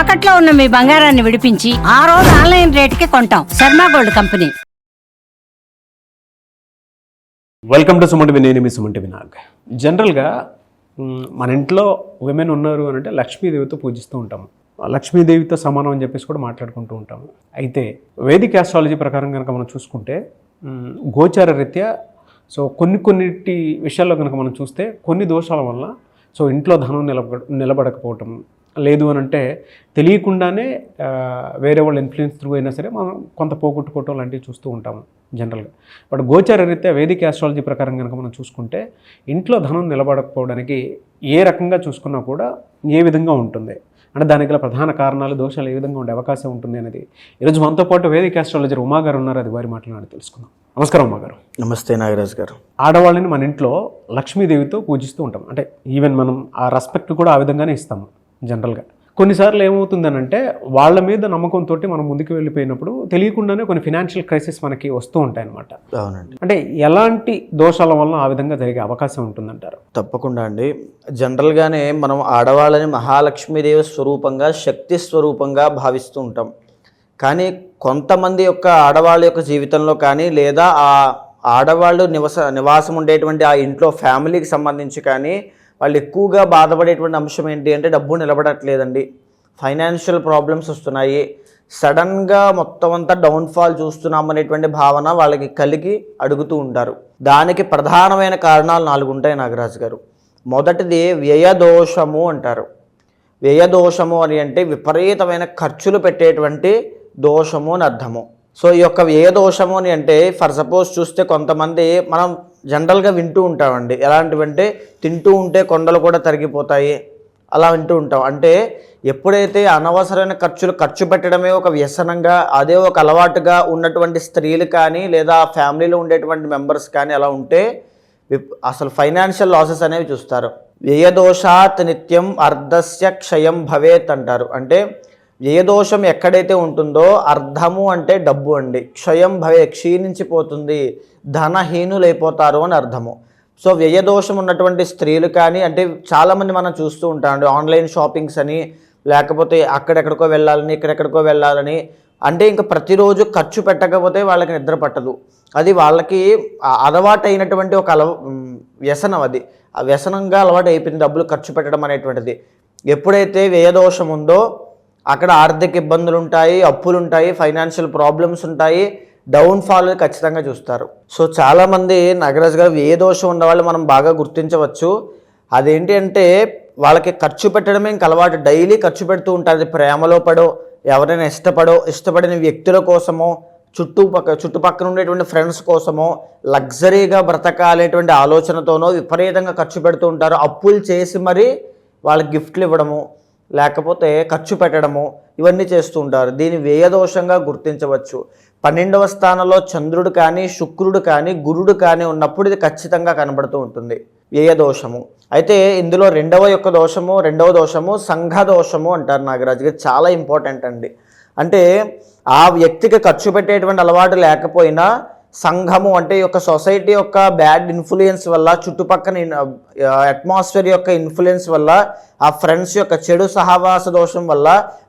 తాకట్లో ఉన్న మీ బంగారాన్ని విడిపించి ఆ రోజు ఆన్లైన్ రేటుకి కొంటాం. Sharma gold company. Welcome to Suman TV నేను మీ సుమంటి వినాగ్ జనరల్గా మన ఇంట్లో ఉమెన్ ఉన్నారు అని అంటే లక్ష్మీదేవితో పూజిస్తూ ఉంటాము. లక్ష్మీదేవితో సమానం అని చెప్పేసి కూడా మాట్లాడుకుంటూ ఉంటాము. అయితే వేదిక ఆస్ట్రాలజీ ప్రకారం కనుక మనం చూసుకుంటే గోచార రీత్యా సో కొన్ని కొన్నిటి విషయాల్లో కనుక మనం చూస్తే కొన్ని దోషాల వల్ల సో ఇంట్లో ధనం నిలబ నిలబడకపోవటం లేదు అని అంటే తెలియకుండానే వేరే వాళ్ళ ఇన్ఫ్లుయెన్స్ త్రూ అయినా సరే మనం కొంత పోగొట్టుకోవటం లాంటివి చూస్తూ ఉంటాము జనరల్గా బట్ గోచార రీత్యా వేదిక ఆస్ట్రాలజీ ప్రకారం కనుక మనం చూసుకుంటే ఇంట్లో ధనం నిలబడకపోవడానికి ఏ రకంగా చూసుకున్నా కూడా ఏ విధంగా ఉంటుంది? అంటే దానికి గల ప్రధాన కారణాలు దోషాలు ఏ విధంగా ఉండే అవకాశం ఉంటుంది అనేది. ఈరోజు మనతో పాటు వేదిక ఆస్ట్రాలజర్ ఉమా గారు ఉన్నారు అది వారి మాట్లాడి తెలుసుకుందాం. నమస్కారం ఉమా గారు. నమస్తే నాగరాజ్ గారు. ఆడవాళ్ళని మన ఇంట్లో లక్ష్మీదేవితో పూజిస్తూ ఉంటాం. అంటే ఈవెన్ మనం ఆ రెస్పెక్ట్ కూడా ఆ విధంగానే ఇస్తాము. జనరల్గా. కొన్నిసార్లు ఏమవుతుందనంటే వాళ్ళ మీద నమ్మకంతో మనం ముందుకు వెళ్ళిపోయినప్పుడు తెలియకుండానే కొన్ని ఫినాన్షియల్ క్రైసిస్ మనకి వస్తూ ఉంటాయి అన్నమాట అవునండి. అంటే ఎలాంటి దోషాల వల్ల ఆ విధంగా జరిగే అవకాశం ఉంటుందంటారు? తప్పకుండా అండి. జనరల్గానే మనం ఆడవాళ్ళని మహాలక్ష్మీదేవి స్వరూపంగా శక్తి స్వరూపంగా భావిస్తూ ఉంటాం. కానీ కొంతమంది యొక్క ఆడవాళ్ళ యొక్క జీవితంలో కానీ లేదా ఆ ఆడవాళ్ళు నివస నివాసం ఉండేటువంటి ఆ ఇంట్లో ఫ్యామిలీకి సంబంధించి కానీ వాళ్ళు ఎక్కువగా బాధపడేటువంటి అంశం ఏంటి అంటే డబ్బు నిలబడట్లేదండి. ఫైనాన్షియల్ ప్రాబ్లమ్స్ వస్తున్నాయి. సడన్గా మొత్తం అంతా డౌన్ఫాల్ చూస్తున్నాం అనేటువంటి భావన వాళ్ళకి కలిగి అడుగుతూ ఉంటారు. దానికి ప్రధానమైన కారణాలు నాలుగు ఉంటాయి నాగరాజు గారు. మొదటిది వ్యయదోషము అంటారు. వ్యయదోషము అని అంటే విపరీతమైన ఖర్చులు పెట్టేటువంటి దోషము అని అర్థము. సో ఈ యొక్క వ్యయదోషము అని అంటే ఫర్ సపోజ్ చూస్తే కొంతమంది మనం జనరల్గా వింటూ ఉంటామండి. ఎలాంటివంటే తింటూ ఉంటే కొండలు కూడా తరిగిపోతాయి. అలా వింటూ ఉంటాం. అంటే ఎప్పుడైతే అనవసరమైన ఖర్చులు ఖర్చు పెట్టడమే ఒక వ్యసనంగా అదే ఒక అలవాటుగా ఉన్నటువంటి స్త్రీలు కానీ లేదా ఫ్యామిలీలో ఉండేటువంటి మెంబర్స్ కానీ అలా ఉంటే అసలు ఫైనాన్షియల్ లాసెస్ అనేవి చూస్తారు. వ్యయదోషాత్ నిత్యం అర్ధస్య క్షయం భవేత్ అంటారు. అంటే ఏ దోషం ఎక్కడైతే ఉంటుందో అర్ధము అంటే డబ్బు అండి. క్షయం భవే క్షీణించిపోతుంది ధనహీనులైపోతారు అని అర్థము సో వ్యయదోషం ఉన్నటువంటి స్త్రీలు కానీ అంటే చాలామంది మనం చూస్తూ ఉంటామండి ఆన్లైన్ షాపింగ్స్ అని లేకపోతే అక్కడెక్కడికో వెళ్ళాలని ఇక్కడెక్కడికో వెళ్ళాలని. అంటే ఇంకా ప్రతిరోజు ఖర్చు పెట్టకపోతే వాళ్ళకి నిద్ర పట్టదు. అది వాళ్ళకి అలవాటైనటువంటి అలవాటు అయినటువంటి ఒక అలవ వ్యసనం అది. ఆ వ్యసనంగా అలవాటు అయిపోయింది డబ్బులు ఖర్చు పెట్టడం అనేటువంటిది. ఎప్పుడైతే వ్యయదోషం ఉందో అక్కడ ఆర్థిక ఇబ్బందులు ఉంటాయి అప్పులు ఉంటాయి ఫైనాన్షియల్ ప్రాబ్లమ్స్ ఉంటాయి డౌన్ఫాల్ ఖచ్చితంగా చూస్తారు. సో చాలామంది నగరాజ్ గారు ఏ దోషం ఉన్నవాళ్ళు మనం బాగా గుర్తించవచ్చు. అదేంటి అంటే వాళ్ళకి ఖర్చు పెట్టడమే ఇంక అలవాటు. డైలీ ఖర్చు పెడుతూ ఉంటారు. ప్రేమలో పడో ఎవరైనా ఇష్టపడో ఇష్టపడిన వ్యక్తుల కోసమో చుట్టుపక్క చుట్టుపక్కల ఉండేటువంటి ఫ్రెండ్స్ కోసమో లగ్జరీగా బ్రతకాలేటువంటి ఆలోచనతోనో విపరీతంగా ఖర్చు పెడుతూ ఉంటారు. అప్పులు చేసి మరీ వాళ్ళకి గిఫ్ట్లు ఇవ్వడము లేకపోతే ఖర్చు పెట్టడము ఇవన్నీ చేస్తూ ఉంటారు. దీని వ్యయదోషంగా గుర్తించవచ్చు. పన్నెండవ స్థానంలో చంద్రుడు కానీ శుక్రుడు కానీ గురుడు కానీ ఉన్నప్పుడు ఇది ఖచ్చితంగా కనబడుతూ ఉంటుంది. వ్యయదోషము. అయితే ఇందులో రెండవ యొక్క దోషము రెండవ దోషము సంఘ దోషము అంటారు నాగరాజు గారు. చాలా ఇంపార్టెంట్ అండి. అంటే ఆ వ్యక్తికి ఖర్చు పెట్టేటువంటి అలవాటు లేకపోయినా సంఘము అంటే ఈ యొక్క సొసైటీ యొక్క బ్యాడ్ ఇన్ఫ్లుయెన్స్ వల్ల చుట్టుపక్కల అట్మాస్ఫియర్ యొక్క ఇన్ఫ్లుయెన్స్ వల్ల ఆ ఫ్రెండ్స్ యొక్క చెడు సహవాస దోషం వల్ల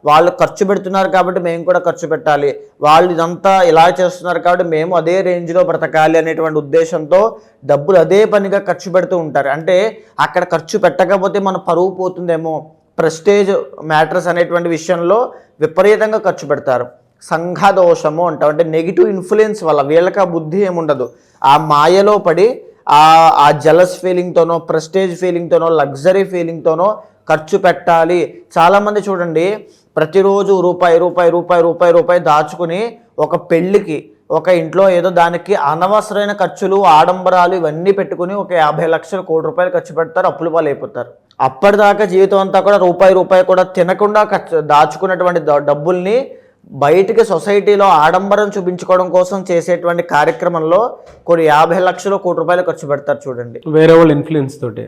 వాళ్ళు ఖర్చు పెడుతున్నారు కాబట్టి మేము కూడా ఖర్చు పెట్టాలి. వాళ్ళు ఇదంతా ఇలా చేస్తున్నారు కాబట్టి మేము అదే రేంజ్లో బ్రతకాలి అనేటువంటి ఉద్దేశంతో డబ్బులు అదే పనిగా ఖర్చు పెడుతూ ఉంటారు. అంటే అక్కడ ఖర్చు పెట్టకపోతే మన పరువు పోతుందేమో ప్రెస్టేజ్ మ్యాటర్స్ అనేటువంటి విషయంలో విపరీతంగా ఖర్చు పెడతారు. సంఘదోషము అంటాం. అంటే నెగిటివ్ ఇన్ఫ్లుయెన్స్ వల్ల వీళ్ళకి ఆ బుద్ధి ఏముండదు. ఆ మాయలో పడి ఆ ఆ జలస్ ఫీలింగ్తోనో ప్రెస్టేజ్ ఫీలింగ్తోనో లగ్జరీ ఫీలింగ్తోనో ఖర్చు పెట్టాలి. చాలామంది చూడండి ప్రతిరోజు రూపాయి రూపాయి రూపాయి రూపాయి రూపాయి దాచుకుని ఒక పెళ్ళికి ఒక ఇంట్లో ఏదో దానికి అనవసరమైన ఖర్చులు ఆడంబరాలు ఇవన్నీ పెట్టుకుని ఒక యాభై లక్షలు కోటి రూపాయలు ఖర్చు పెడతారు అప్పులు పాలు అయిపోతారు అప్పటిదాకా జీవితం అంతా కూడా రూపాయి రూపాయి కూడా తినకుండా ఖర్చు దాచుకున్నటువంటి డబ్బుల్ని బయటికి సొసైటీలో ఆడంబరం చూపించుకోవడం కోసం చేసేటువంటి కార్యక్రమంలో కొన్ని యాభై లక్షలు కోటి రూపాయలు ఖర్చు పెడతారు చూడండి. వేరే వాళ్ళ ఇన్ఫ్లుయెన్స్ తోటి.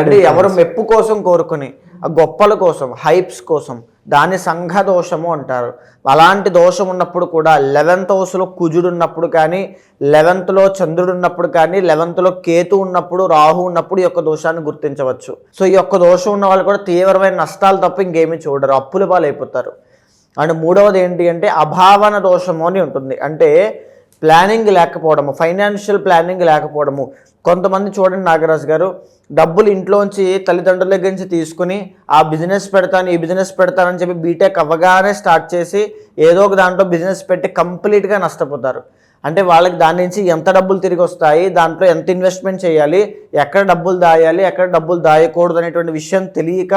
అంటే ఎవరు మెప్పు కోసం కోరుకుని ఆ గొప్పల కోసం హైప్స్ కోసం దాని సంఘ దోషము అంటారు. అలాంటి దోషం ఉన్నప్పుడు కూడా లెవెన్త్ హౌస్లో కుజుడు ఉన్నప్పుడు కానీ లెవెన్త్లో చంద్రుడు ఉన్నప్పుడు కానీ లెవెన్త్లో కేతు ఉన్నప్పుడు రాహు ఉన్నప్పుడు ఈ యొక్క దోషాన్ని గుర్తించవచ్చు. సో ఈ యొక్క దోషం ఉన్న వాళ్ళు కూడా తీవ్రమైన నష్టాలు తప్ప ఇంకేమీ చూడరు. అప్పుల పాలైపోతారు. అండ్ మూడవది ఏంటి అంటే అభావన దోషము అని ఉంటుంది. అంటే ప్లానింగ్ లేకపోవడము ఫైనాన్షియల్ ప్లానింగ్ లేకపోవడము. కొంతమంది చూడండి నాగరాజు గారు డబ్బులు ఇంట్లోంచి తల్లిదండ్రుల దగ్గర నుంచి తీసుకుని ఆ బిజినెస్ పెడతాను ఈ బిజినెస్ పెడతానని చెప్పి బీటెక్ అవ్వగానే స్టార్ట్ చేసి ఏదో ఒక దాంట్లో బిజినెస్ పెట్టి కంప్లీట్గా నష్టపోతారు. అంటే వాళ్ళకి దాని నుంచి ఎంత డబ్బులు తిరిగి వస్తాయి దాంట్లో ఎంత ఇన్వెస్ట్మెంట్ చేయాలి ఎక్కడ డబ్బులు దాయాలి ఎక్కడ డబ్బులు దాయకూడదు అనేటువంటి విషయం తెలియక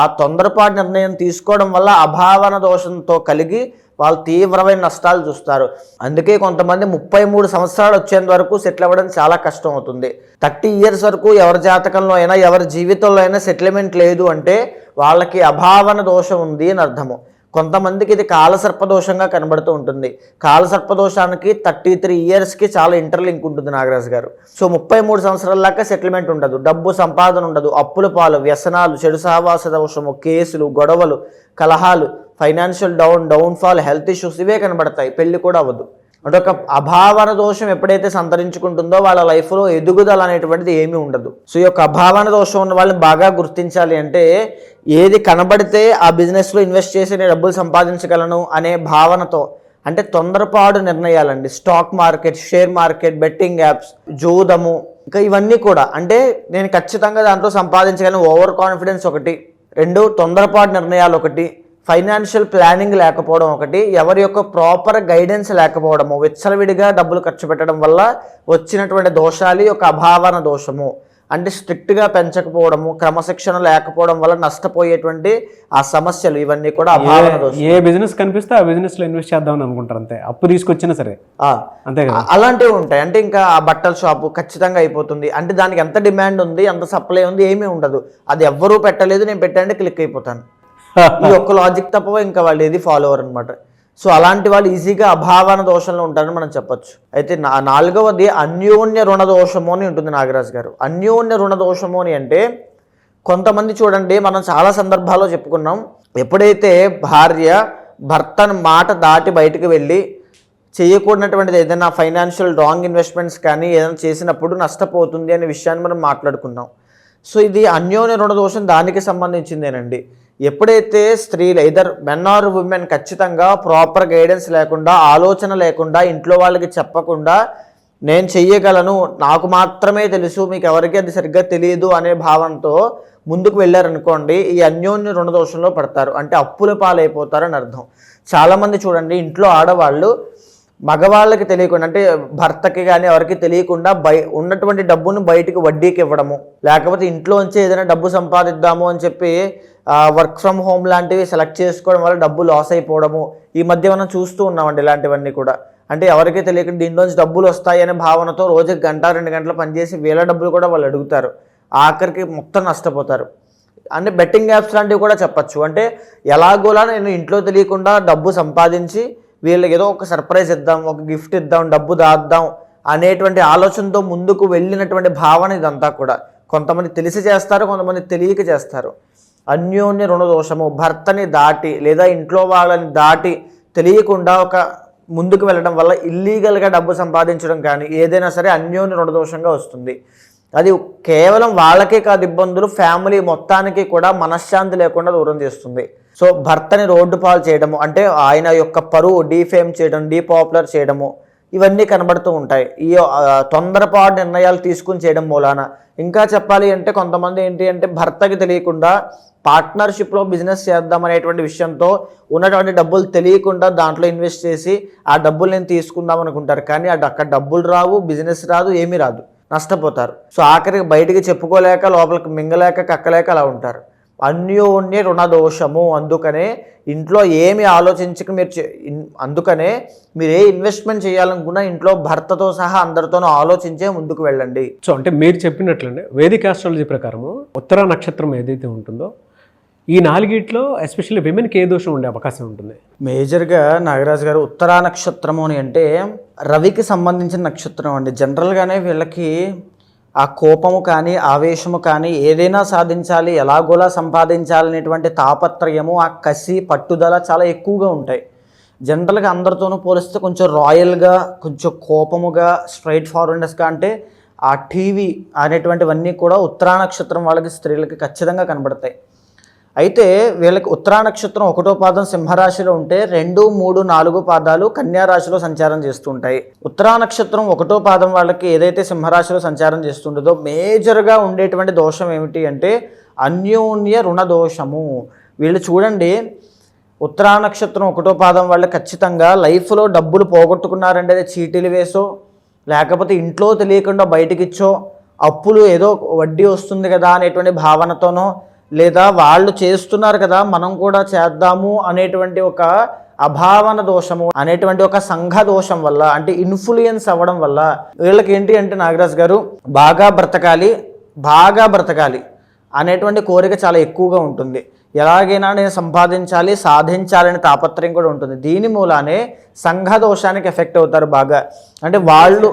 ఆ తొందరపాటు నిర్ణయం తీసుకోవడం వల్ల అభావన దోషంతో కలిగి వాళ్ళు తీవ్రమైన నష్టాలు చూస్తారు. అందుకే కొంతమంది ముప్పై మూడు సంవత్సరాలు వచ్చేంత వరకు సెటిల్ అవ్వడం చాలా కష్టం అవుతుంది. థర్టీ ఇయర్స్ వరకు ఎవరి జాతకంలో అయినా ఎవరి జీవితంలో అయినా సెటిల్మెంట్ లేదు అంటే వాళ్ళకి అభావన దోషం ఉంది అని అర్థము. కొంతమందికి ఇది కాలసర్పదోషంగా కనబడుతూ ఉంటుంది. కాలసర్పదోషానికి థర్టీ త్రీ ఇయర్స్కి చాలా ఇంటర్లింక్ ఉంటుంది నాగరాజు గారు. సో ముప్పై మూడు సంవత్సరాల దాకా సెటిల్మెంట్ ఉండదు. డబ్బు సంపాదన ఉండదు. అప్పుల పాలు వ్యసనాలు చెడు సహవాస దోషము కేసులు గొడవలు కలహాలు financial down downfall health issues ఇవే కనబడతాయి. పెళ్ళి కూడా అవ్వదు. అంటే ఒక అభావన దోషం ఎప్పుడైతే సంతరించుకుంటుందో వాళ్ళ లైఫ్లో ఎదుగుదల అనేటువంటిది ఏమీ ఉండదు. సో ఈ యొక్క అభావన దోషం ఉన్న వాళ్ళని బాగా గుర్తించాలి అంటే ఏది కనబడితే ఆ బిజినెస్లో ఇన్వెస్ట్ చేసి నేను డబ్బులు సంపాదించగలను అనే భావనతో అంటే తొందరపాటు నిర్ణయాలండి. Stock market share market betting apps జూదము ఇంకా ఇవన్నీ కూడా. అంటే నేను ఖచ్చితంగా దాంట్లో సంపాదించగలను. ఓవర్ కాన్ఫిడెన్స్ ఒకటి. రెండు తొందరపాటు నిర్ణయాలు ఒకటి. ఫైనాన్షియల్ ప్లానింగ్ లేకపోవడం ఒకటి ఎవరి యొక్క ప్రాపర్ గైడెన్స్ లేకపోవడము విచ్చలవిడిగా డబ్బులు ఖర్చు పెట్టడం వల్ల వచ్చినటువంటి దోషాలు యొక్క అభావన దోషము. అంటే స్ట్రిక్ట్గా పెంచకపోవడము క్రమశిక్షణ లేకపోవడం వల్ల నష్టపోయేటువంటి ఆ సమస్యలు ఇవన్నీ కూడా అభావన దోషం. ఏ బిజినెస్ కనిపిస్తే ఆ బిజినెస్లో ఇన్వెస్ట్ చేద్దామని అనుకుంటారు అంతే అప్పు తీసుకొచ్చినా సరే. అంతే కదా? అలాంటివి ఉంటాయి. అంటే ఇంకా ఆ బట్టల షాపు ఖచ్చితంగా అయిపోతుంది. అంటే దానికి ఎంత డిమాండ్ ఉంది ఎంత సప్లై ఉంది ఏమీ ఉండదు. అది ఎవ్వరూ పెట్టలేదు నేను పెట్టండి క్లిక్ అయిపోతాను. ఈ ఒక్క లాజిక్ తప్ప ఇంకా వాళ్ళు ఏది ఫాలోవర్ అనమాట సో అలాంటి వాళ్ళు ఈజీగా అభావన దోషంలో ఉంటారని మనం చెప్పొచ్చు. అయితే నా నాలుగవది అన్యోన్య రుణ దోషము అని ఉంటుంది నాగరాజ్ గారు. అన్యోన్య రుణ దోషము అని అంటే కొంతమంది చూడండి మనం చాలా సందర్భాల్లో చెప్పుకున్నాం ఎప్పుడైతే భార్య భర్తను మాట దాటి బయటకు వెళ్ళి చేయకూడనటువంటిది ఏదైనా ఫైనాన్షియల్ రాంగ్ ఇన్వెస్ట్మెంట్స్ కానీ ఏదైనా చేసినప్పుడు నష్టపోతుంది అనే విషయాన్ని మనం మాట్లాడుకున్నాం. సో ఇది అన్యోన్య రుణ దోషం దానికి సంబంధించిందేనండి. ఎప్పుడైతే స్త్రీలు ఇదర్ మెన్ ఆర్ ఉమెన్ ఖచ్చితంగా ప్రాపర్ గైడెన్స్ లేకుండా ఆలోచన లేకుండా ఇంట్లో వాళ్ళకి చెప్పకుండా నేను చెయ్యగలను నాకు మాత్రమే తెలుసు మీకు ఎవరికి అది సరిగ్గా తెలియదు అనే భావంతో ముందుకు వెళ్ళారనుకోండి ఈ అన్యోన్య రుణదోషంలో పడతారు. అంటే అప్పుల పాలైపోతారని అర్థం. చాలామంది చూడండి ఇంట్లో ఆడవాళ్ళు మగవాళ్ళకి తెలియకుండా అంటే భర్తకి కానీ ఎవరికి తెలియకుండా బయ ఉన్నటువంటి డబ్బును బయటికి వడ్డీకి ఇవ్వడము. లేకపోతే ఇంట్లోంచి ఏదైనా డబ్బు సంపాదిద్దాము అని చెప్పి వర్క్ ఫ్రమ్ హోమ్ లాంటివి సెలెక్ట్ చేసుకోవడం వల్ల డబ్బు లాస్ అయిపోవడము. ఈ మధ్య మనం చూస్తూ ఉన్నామండి ఇలాంటివన్నీ కూడా. అంటే ఎవరికి తెలియకుండా దీంట్లోంచి డబ్బులు వస్తాయి అనే భావనతో రోజుకి గంట రెండు గంటలు పనిచేసి వేల డబ్బులు కూడా వాళ్ళు అడుగుతారు. ఆఖరికి మొత్తం నష్టపోతారు. అంటే బెట్టింగ్ యాప్స్ లాంటివి కూడా చెప్పచ్చు. అంటే ఎలాగోలా నేను ఇంట్లో తెలియకుండా డబ్బు సంపాదించి వీళ్ళకి ఏదో ఒక సర్ప్రైజ్ ఇద్దాం ఒక గిఫ్ట్ ఇద్దాం డబ్బు దాద్దాం అనేటువంటి ఆలోచనతో ముందుకు వెళ్ళినటువంటి భావన ఇదంతా కూడా. కొంతమంది తెలిసి చేస్తారు కొంతమంది తెలియక చేస్తారు. అన్యోన్య రుణదోషము భర్తని దాటి లేదా ఇంట్లో వాళ్ళని దాటి తెలియకుండా ఒక ముందుకు వెళ్ళడం వల్ల ఇల్లీగల్గా డబ్బు సంపాదించడం కానీ ఏదైనా సరే అన్యోన్య రుణదోషంగా వస్తుంది. అది కేవలం వాళ్ళకే కాదు ఇబ్బందులు ఫ్యామిలీ మొత్తానికి కూడా మనశ్శాంతి లేకుండా దూరం చేస్తుంది. సో భర్తని రోడ్డు పాలు చేయడము అంటే ఆయన యొక్క పరువు డీఫేమ్ చేయడం డీపాపులర్ చేయడము ఇవన్నీ కనబడుతూ ఉంటాయి. ఈ తొందరపాటు నిర్ణయాలు తీసుకుని చేయడం మూలాన. ఇంకా చెప్పాలి అంటే కొంతమంది ఏంటి అంటే భర్తకి తెలియకుండా పార్ట్నర్షిప్లో బిజినెస్ చేద్దాం అనేటువంటి విషయంతో ఉన్నటువంటి డబ్బులు తెలియకుండా దాంట్లో ఇన్వెస్ట్ చేసి ఆ డబ్బులు నేను తీసుకుందాం అనుకుంటారు. కానీ అటు అక్కడ డబ్బులు రావు బిజినెస్ రాదు ఏమీ రాదు. నష్టపోతారు. సో ఆఖరికి బయటికి చెప్పుకోలేక లోపలికి మింగలేక కక్కలేక అలా ఉంటారు. అన్యోన్య రుణ దోషము అందుకనే ఇంట్లో ఏమి ఆలోచించక మీరు అందుకనే మీరు ఏ ఇన్వెస్ట్మెంట్ చేయాలనుకున్నా ఇంట్లో భర్తతో సహా అందరితోనూ ఆలోచించే ముందుకు వెళ్ళండి. సో అంటే మీరు చెప్పినట్లండి వేదిక ఆస్ట్రాలజీ ప్రకారము ఉత్తర నక్షత్రం ఏదైతే ఉంటుందో ఈ నాలుగిట్లో ఎస్పెషల్లీ విమెన్కి ఏ దోషం ఉండే అవకాశం ఉంటుంది? మేజర్గా నాగరాజు గారు ఉత్తరా నక్షత్రము అని అంటే రవికి సంబంధించిన నక్షత్రం అండి. జనరల్గానే వీళ్ళకి ఆ కోపము కానీ ఆవేశము కానీ ఏదైనా సాధించాలి ఎలాగోలా సంపాదించాలనేటువంటి తాపత్రయము ఆ కసి పట్టుదల చాలా ఎక్కువగా ఉంటాయి. జనరల్గా అందరితోనూ పోలిస్తే కొంచెం రాయల్గా కొంచెం కోపముగా స్ట్రైట్ ఫార్వర్డ్నెస్గా అంటే ఆ టీవీ అనేటువంటివన్నీ కూడా ఉత్తరా నక్షత్రం వాళ్ళకి స్త్రీలకి ఖచ్చితంగా కనబడతాయి. అయితే వీళ్ళకి ఉత్తరా నక్షత్రం ఒకటో పాదం సింహరాశిలో ఉంటే రెండు మూడు నాలుగు పాదాలు కన్యా రాశిలో సంచారం చేస్తుంటాయి ఉత్తరా నక్షత్రం ఒకటో పాదం వాళ్ళకి ఏదైతే సింహరాశిలో సంచారం చేస్తుంటుందో మేజర్గా ఉండేటువంటి దోషం ఏమిటి అంటే అన్యోన్య రుణ దోషము. వీళ్ళు చూడండి ఉత్తరా నక్షత్రం ఒకటో పాదం వాళ్ళు ఖచ్చితంగా లైఫ్లో డబ్బులు పోగొట్టుకున్నారంటే అది చీటీలు వేసో లేకపోతే ఇంట్లో తెలియకుండా బయటకిచ్చో అప్పులు ఏదో వడ్డీ వస్తుంది కదా అనేటువంటి భావనతోనో లేదా వాళ్ళు చేస్తున్నారు కదా మనం కూడా చేద్దాము అనేటువంటి ఒక అభావన దోషము అనేటువంటి ఒక సంఘ దోషం వల్ల అంటే ఇన్ఫ్లుయెన్స్ అవ్వడం వల్ల వీళ్ళకి ఏంటి అంటే నాగరాజ్ గారు బాగా బ్రతకాలి బాగా బ్రతకాలి అనేటువంటి కోరిక చాలా ఎక్కువగా ఉంటుంది. ఎలాగైనా నేను సంపాదించాలి సాధించాలనే తాపత్రయం కూడా ఉంటుంది. దీని మూలానే సంఘ దోషానికి ఎఫెక్ట్ అవుతారు బాగా. అంటే వాళ్ళు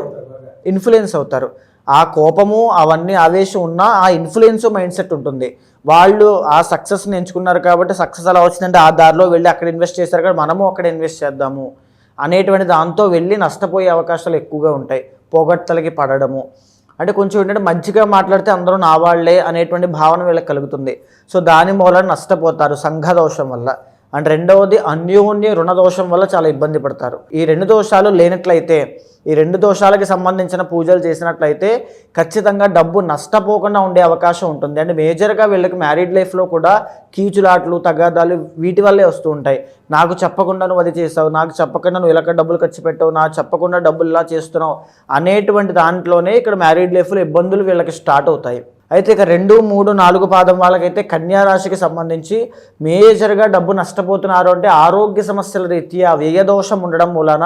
ఇన్ఫ్లుయెన్స్ అవుతారు. ఆ కోపము అవన్నీ ఆవేశం ఉన్నా ఆ ఇన్ఫ్లుయెన్స్ మైండ్ సెట్ ఉంటుంది. వాళ్ళు ఆ సక్సెస్ని ఎంచుకున్నారు కాబట్టి సక్సెస్ అలా వచ్చిందంటే ఆ దారిలో వెళ్ళి అక్కడ ఇన్వెస్ట్ చేశారు కాబట్టి మనము అక్కడ ఇన్వెస్ట్ చేద్దాము అనేటువంటి దాంతో వెళ్ళి నష్టపోయే అవకాశాలు ఎక్కువగా ఉంటాయి పోగొట్టలకి పడడము. అంటే కొంచెం ఏంటంటే మంచిగా మాట్లాడితే అందరూ నా వాళ్ళే అనేటువంటి భావన వీళ్ళకి కలుగుతుంది. సో దాని మూలన నష్టపోతారు సంఘ దోషం వల్ల. అండ్ రెండవది అన్యోన్య రుణదోషం వల్ల చాలా ఇబ్బంది పడతారు. ఈ రెండు దోషాలు లేనట్లయితే ఈ రెండు దోషాలకి సంబంధించిన పూజలు చేసినట్లయితే ఖచ్చితంగా డబ్బు నష్టపోకుండా ఉండే అవకాశం ఉంటుంది. అండ్ మేజర్గా వీళ్ళకి మ్యారీడ్ లైఫ్లో కూడా కీచులాట్లు తగాదాలు వీటి వల్లే వస్తూ ఉంటాయి. నాకు చెప్పకుండా నువ్వు అది చేసావు నాకు చెప్పకుండా నువ్వు ఇలా డబ్బులు ఖర్చు పెట్టావు నాకు చెప్పకుండా డబ్బులు ఇలా చేస్తున్నావు అనేటువంటి దాంట్లోనే ఇక్కడ మ్యారీడ్ లైఫ్లో ఇబ్బందులు వీళ్ళకి స్టార్ట్ అవుతాయి. అయితే ఇక రెండు మూడు నాలుగు పాదం వాళ్ళకైతే కన్యా రాశికి సంబంధించి మేజర్గా డబ్బు నష్టపోతున్నారు అంటే ఆరోగ్య సమస్యల రీత్యా వ్యయదోషం ఉండడం మూలన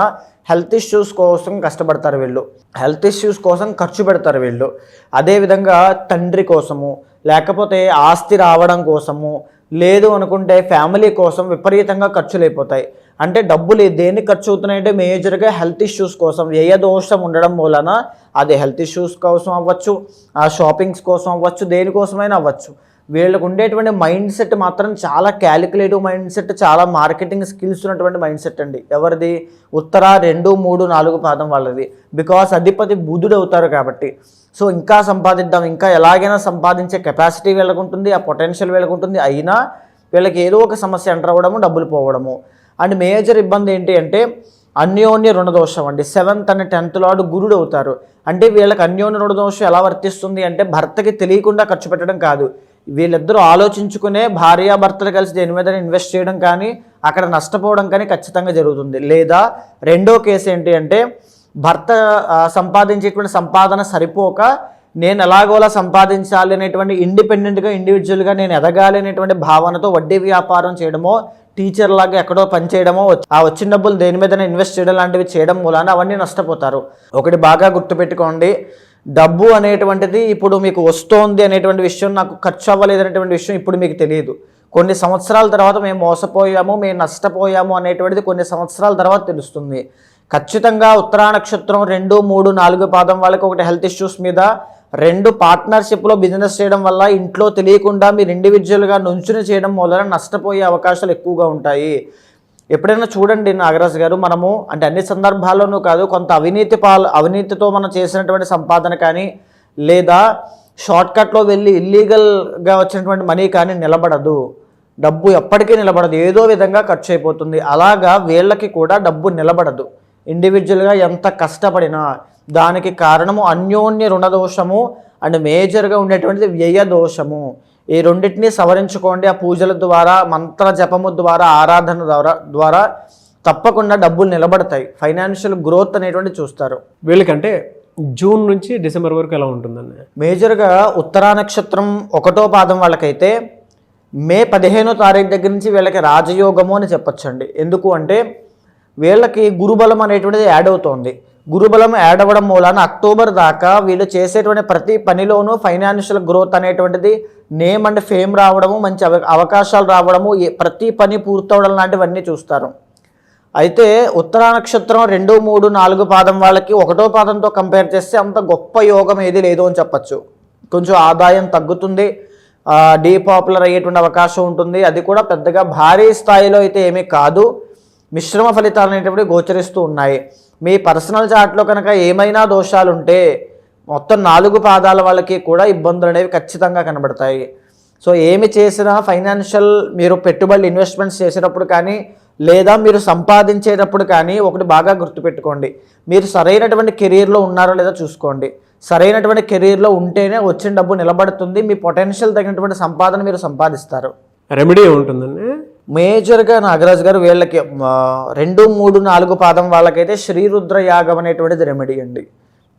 హెల్త్ ఇష్యూస్ కోసం కష్టపడతారు వీళ్ళు. హెల్త్ ఇష్యూస్ కోసం ఖర్చు పెడతారు వీళ్ళు. అదేవిధంగా తండ్రి కోసము లేకపోతే ఆస్తి రావడం కోసము లేదు అనుకుంటే ఫ్యామిలీ కోసం విపరీతంగా ఖర్చులు అయిపోతాయి అంటే డబ్బులు దేనికి ఖర్చు అవుతున్నాయంటే మేజర్గా హెల్త్ ఇష్యూస్ కోసం వ్యయ దోషం ఉండడం మూలన అది హెల్త్ ఇష్యూస్ కోసం అవ్వచ్చు ఆ షాపింగ్స్ కోసం అవ్వచ్చు దేనికోసమైనా అవ్వచ్చు. వీళ్ళకు ఉండేటువంటి మైండ్ సెట్ మాత్రం చాలా క్యాలిక్యులేటివ్ మైండ్ సెట్ చాలా మార్కెటింగ్ స్కిల్స్ ఉన్నటువంటి మైండ్ సెట్ అండి. ఎవరిది? ఉత్తర రెండు మూడు నాలుగు పాదం వాళ్ళది. బికాస్ అధిపతి బుధుడు అవుతారు కాబట్టి. సో ఇంకా సంపాదిద్దాం ఇంకా ఎలాగైనా సంపాదించే కెపాసిటీ వీళ్ళకుంటుంది ఆ పొటెన్షియల్ వీళ్ళకుంటుంది. అయినా వీళ్ళకి ఏదో ఒక సమస్య ఎంటర్ అవ్వడము డబ్బులు పోవడము. అండ్ మేజర్ ఇబ్బంది ఏంటి అంటే అన్యోన్య రుణదోషం అండి. సెవెంత్ అండ్ టెన్త్ లాడు గురుడు అవుతారు. అంటే వీళ్ళకి అన్యోన్య రుణదోషం ఎలా వర్తిస్తుంది అంటే భర్తకి తెలియకుండా ఖర్చు పెట్టడం కాదు. వీళ్ళిద్దరూ ఆలోచించుకునే భార్యాభర్తలు కలిసి దేని మీద ఇన్వెస్ట్ చేయడం కానీ అక్కడ నష్టపోవడం కానీ ఖచ్చితంగా జరుగుతుంది. లేదా రెండో కేసు ఏంటి అంటే భర్త సంపాదించేటువంటి సంపాదన సరిపోక నేను ఎలాగోలా సంపాదించాలి అనేటువంటి ఇండిపెండెంట్గా ఇండివిజువల్గా నేను ఎదగాలి అనేటువంటి భావనతో వడ్డీ వ్యాపారం చేయడమో టీచర్ లాగా ఎక్కడో పని చేయడమో ఆ వచ్చిన డబ్బులు దేని మీద ఇన్వెస్ట్ చేయడం లాంటివి చేయడం మూలాన అవన్నీ నష్టపోతారు. ఒకటి బాగా గుర్తుపెట్టుకోండి. డబ్బు అనేటువంటిది ఇప్పుడు మీకు వస్తోంది అనేటువంటి విషయం నాకు ఖర్చు అవ్వలేదు అనేటువంటి విషయం ఇప్పుడు మీకు తెలియదు. కొన్ని సంవత్సరాల తర్వాత మేము మోసపోయాము మేము నష్టపోయాము అనేటువంటిది కొన్ని సంవత్సరాల తర్వాత తెలుస్తుంది. ఖచ్చితంగా ఉత్తరా నక్షత్రం రెండు మూడు నాలుగు పాదం వాళ్ళకి ఒకటి హెల్త్ ఇష్యూస్ మీద రెండు పార్ట్నర్షిప్లో బిజినెస్ చేయడం వల్ల ఇంట్లో తెలియకుండా మీరు ఇండివిజువల్గా నుంచుని చేయడం వలన నష్టపోయే అవకాశాలు ఎక్కువగా ఉంటాయి. ఎప్పుడైనా చూడండి నాగరాజు గారు మనము అంటే అన్ని సందర్భాల్లోనూ కాదు కొంత అవినీతి పాల్ అవినీతితో మనం చేసినటువంటి సంపాదన కానీ లేదా షార్ట్కట్లో వెళ్ళి ఇల్లీగల్గా వచ్చినటువంటి మనీ కానీ నిలబడదు. డబ్బు ఎప్పటికీ నిలబడదు. ఏదో విధంగా ఖర్చు అయిపోతుంది. అలాగా వీళ్ళకి కూడా డబ్బు నిలబడదు. ఇండివిజువల్గా ఎంత కష్టపడినా దానికి కారణము అన్యోన్య రుణదోషము అండ్ మేజర్గా ఉండేటువంటిది వ్యయ దోషము. ఈ రెండింటిని సవరించుకోండి. ఆ పూజల ద్వారా మంత్ర జపము ద్వారా ఆరాధన ద్వారా ద్వారా తప్పకుండా డబ్బులు నిలబడతాయి. ఫైనాన్షియల్ గ్రోత్ అనేటువంటి చూస్తారు. వీళ్ళకంటే జూన్ నుంచి డిసెంబర్ వరకు ఎలా ఉంటుందండి? మేజర్గా ఉత్తరా నక్షత్రం ఒకటో పాదం వాళ్ళకైతే మే పదిహేనో తారీఖు దగ్గర నుంచి వీళ్ళకి రాజయోగము అని చెప్పొచ్చండి. ఎందుకు అంటే వీళ్ళకి గురుబలం అనేటువంటిది యాడ్ అవుతోంది. గురుబలం యాడ్ అవ్వడం మూలాన అక్టోబర్ దాకా వీళ్ళు చేసేటువంటి ప్రతి పనిలోనూ ఫైనాన్షియల్ గ్రోత్ అనేటువంటిది నేమ్ అండ్ ఫేమ్ రావడము మంచి అవకాశాలు రావడము ప్రతి పని పూర్తవడం లాంటివన్నీ చూస్తారు. అయితే ఉత్తరా నక్షత్రం రెండు మూడు నాలుగు పాదం వాళ్ళకి ఒకటో పాదంతో కంపేర్ చేస్తే అంత గొప్ప యోగం ఏది లేదు అని చెప్పచ్చు. కొంచెం ఆదాయం తగ్గుతుంది డీపాపులర్ అయ్యేటువంటి అవకాశం ఉంటుంది. అది కూడా పెద్దగా భారీ స్థాయిలో అయితే ఏమీ కాదు. మిశ్రమ ఫలితాలు అనేటువంటి గోచరిస్తూ ఉన్నాయి. మీ పర్సనల్ చాట్లో కనుక ఏమైనా దోషాలు ఉంటే మొత్తం నాలుగు పాదాల వాళ్ళకి కూడా ఇబ్బందులు అనేవి ఖచ్చితంగా కనబడతాయి. సో ఏమి చేసినా ఫైనాన్షియల్ మీరు పెట్టుబడులు ఇన్వెస్ట్మెంట్స్ చేసేటప్పుడు కానీ లేదా మీరు సంపాదించేటప్పుడు కానీ ఒకటి బాగా గుర్తుపెట్టుకోండి. మీరు సరైనటువంటి కెరీర్లో ఉన్నారో లేదో చూసుకోండి. సరైనటువంటి కెరీర్లో ఉంటేనే వచ్చిన డబ్బు నిలబడుతుంది. మీ పొటెన్షియల్ తగినటువంటి సంపాదన మీరు సంపాదిస్తారు. రెమెడీ ఉంటుందండి. మేజర్గా నాగరాజ్ గారు వీళ్ళకి రెండు మూడు నాలుగు పాదం వాళ్ళకైతే శ్రీరుద్ర యాగం అనేటువంటిది రెమెడీ అండి.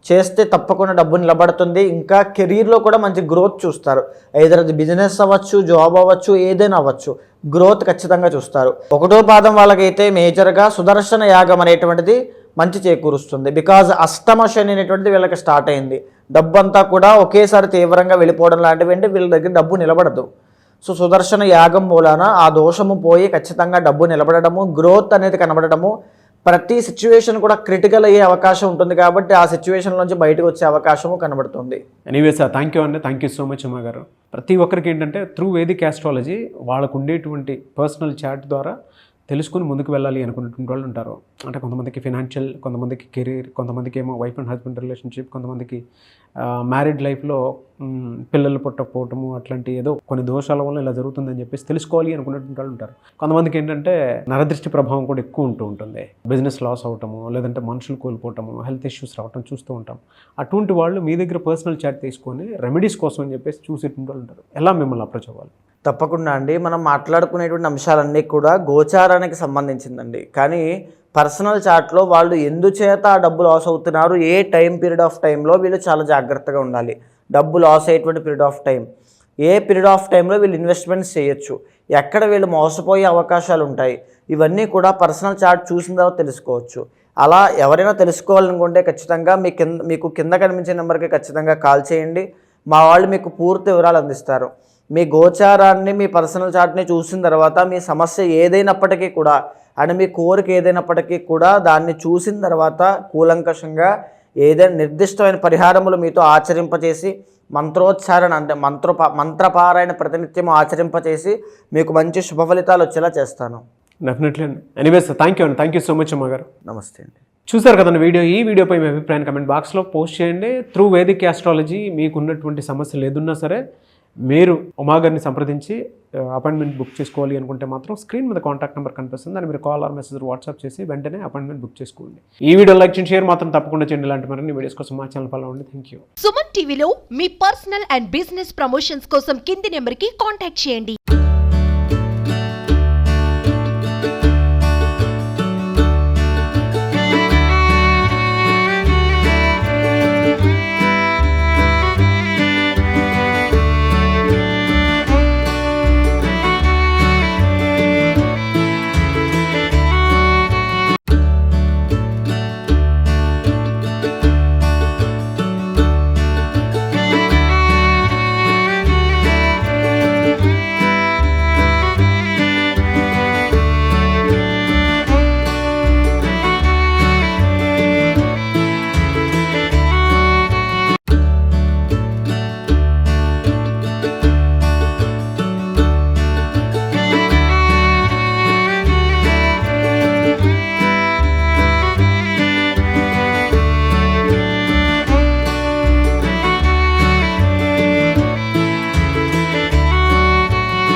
చేస్తే తప్పకుండా డబ్బు నిలబడుతుంది. ఇంకా కెరీర్లో కూడా మంచి గ్రోత్ చూస్తారు. ఐదర్ అది బిజినెస్ అవ్వచ్చు జాబ్ అవ్వచ్చు ఏదైనా అవ్వచ్చు గ్రోత్ ఖచ్చితంగా చూస్తారు. ఒకటో పాదం వాళ్ళకైతే మేజర్గా సుదర్శన యాగం అనేటువంటిది మంచి చేకూరుస్తుంది. బికాజ్ అష్టమ శని అనేటువంటిది వీళ్ళకి స్టార్ట్ అయింది. డబ్బు అంతా కూడా ఒకేసారి తీవ్రంగా వెళ్ళిపోవడం లాంటివి అంటే వీళ్ళ దగ్గర డబ్బు నిలబడదు. సో సుదర్శన యాగం మూలాన ఆ దోషము పోయి ఖచ్చితంగా డబ్బు నిలబడము గ్రోత్ అనేది కనబడటము ప్రతి సిచ్యువేషన్ కూడా క్రిటికల్ అయ్యే అవకాశం ఉంటుంది కాబట్టి ఆ సిచ్యువేషన్ నుంచి బయటకు వచ్చే అవకాశము కనబడుతుంది. ఎనీవేస్ థ్యాంక్ యూ అండి. థ్యాంక్ యూ సో మచ్ అమ్మ గారు. ప్రతి ఒక్కరికి ఏంటంటే త్రూ వేదిక్ ఆస్ట్రాలజీ వాళ్ళకు ఉండేటువంటి పర్సనల్ చాట్ ద్వారా తెలుసుకుని ముందుకు వెళ్ళాలి అనుకున్నటువంటి వాళ్ళు ఉంటారు. అంటే కొంతమందికి ఫినాన్షియల్ కొంతమందికి కెరీర్ కొంతమందికి ఏమో వైఫ్ అండ్ హస్బెండ్ రిలేషన్షిప్ కొంతమందికి మ్యారీడ్ లైఫ్లో పిల్లలు పుట్టకపోవటము అట్లాంటి ఏదో కొన్ని దోషాల వల్ల ఇలా జరుగుతుందని చెప్పేసి తెలుసుకోవాలి అనుకున్నటువంటి వాళ్ళు ఉంటారు. కొంతమందికి ఏంటంటే నరదృష్టి ప్రభావం కూడా ఎక్కువ ఉంటూ ఉంటుంది. బిజినెస్ లాస్ అవటము లేదంటే మనుషులు కోల్పోవటము హెల్త్ ఇష్యూస్ రావటం చూస్తూ ఉంటాం. అటువంటి వాళ్ళు మీ దగ్గర పర్సనల్ చాట్ తీసుకొని రెమెడీస్ కోసం అని చెప్పేసి చూసేటువంటి వాళ్ళు ఉంటారు. ఎలా మిమ్మల్ని అప్రోచ్ అవ్వాలి? తప్పకుండా అండి. మనం మాట్లాడుకునేటువంటి అంశాలన్నీ కూడా గోచారానికి సంబంధించిందండి. కానీ పర్సనల్ చాట్లో వాళ్ళు ఎందుచేత ఆ డబ్బు లాస్ అవుతున్నారు ఏ టైం పీరియడ్ ఆఫ్ టైంలో వీళ్ళు చాలా జాగ్రత్తగా ఉండాలి. డబ్బు లాస్ అయ్యేటువంటి period of time. A period of టైంలో వీళ్ళు ఇన్వెస్ట్మెంట్స్ చేయొచ్చు. ఎక్కడ వీళ్ళు మోసపోయే అవకాశాలు ఉంటాయి. ఇవన్నీ కూడా పర్సనల్ చార్ట్ చూసిన తర్వాత తెలుసుకోవచ్చు. అలా ఎవరైనా తెలుసుకోవాలనుకుంటే ఖచ్చితంగా మీ కింద మీకు కింద కనిపించే నెంబర్కి ఖచ్చితంగా కాల్ చేయండి. మా వాళ్ళు మీకు పూర్తి వివరాలు అందిస్తారు. మీ గోచారాన్ని మీ పర్సనల్ చార్ట్ని చూసిన తర్వాత మీ సమస్య ఏదైనప్పటికీ కూడా అండ్ మీ కోరిక ఏదైనప్పటికీ కూడా దాన్ని చూసిన తర్వాత కూలంకషంగా ఏదైనా నిర్దిష్టమైన పరిహారములు మీతో ఆచరింపచేసి మంత్రోచ్చారణ అంటే మంత్ర మంత్రపారాయణ ప్రతినిత్యం ఆచరింపచేసి మీకు మంచి శుభ ఫలితాలు వచ్చేలా చేస్తాను. డెఫినెట్లీ అండి. ఎనీవేస్ థ్యాంక్ యూ అండి. థ్యాంక్ యూ సో మచ్ అమ్మ గారు. నమస్తే అండి. చూసారు కదండి వీడియో? ఈ వీడియోపై మీ అభిప్రాయాన్ని కమెంట్ బాక్స్లో పోస్ట్ చేయండి. త్రూ వేదిక్ ఆస్ట్రాలజీ మీకు ఉన్నటువంటి సమస్యలు ఏదున్నా సరే మీరు ఉమాగర్ని సంప్రదించి అపాయింట్మెంట్ బుక్ చేసుకోవాలి అనుకుంటే మాత్రం స్క్రీన్ మీద కాంటాక్ట్ నెంబర్ కనిపిస్తుంది. దాన్ని మీరు కాల్ ఆర్ మెసేజ్ వాట్సాప్ చేసి వెంటనే అపాయింట్మెంట్ బుక్ చేసుకోండి. ఈ వీడియో లైక్ చేయండి షేర్ మాత్రం తప్పకుండా చేయండి. ఇలాంటి మరిన్ని వీడియోస్ కోసం మా ఛానల్ ఫాలో అవ్వండి. థ్యాంక్ యూ సుమన్ టీవీలో మీ పర్సనల్ అండ్ బిజినెస్ ప్రమోషన్స్ కోసం కింది నెంబర్కి కాంటాక్ట్ చేయండి.